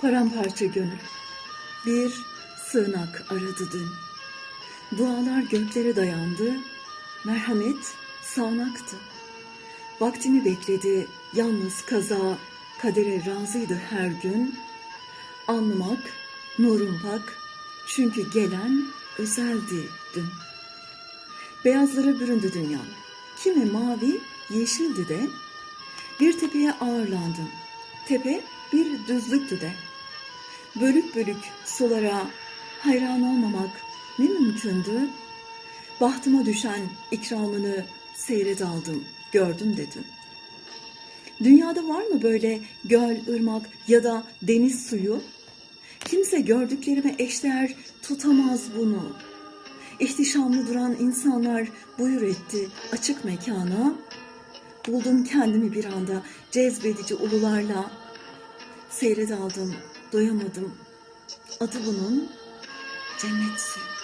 Paramparça gönül. Bir sığınak aradı dün. Dualar göklere dayandı. Merhamet sağanaktı. Vaktini bekledi. Yalnız kaza kadere razıydı her gün. Anlamak nurun bak. Çünkü gelen özeldi dün. Beyazlara büründü dünya. Kimi mavi, yeşildi de. Bir tepeye ağırlandım. Tepe bir düzlüktü de. Bölük bölük sulara hayran olmamak ne mümkündü? Bahtıma düşen ikramını seyre daldım, gördüm dedim. Dünyada var mı böyle göl, ırmak ya da deniz suyu? Kimse gördüklerime eşdeğer tutamaz bunu. İhtişamlı duran insanlar buyur etti açık mekana. Buldum kendimi bir anda cezbedici ulularla. Seyre daldım, doyamadım. Adı bunun cennet suyu.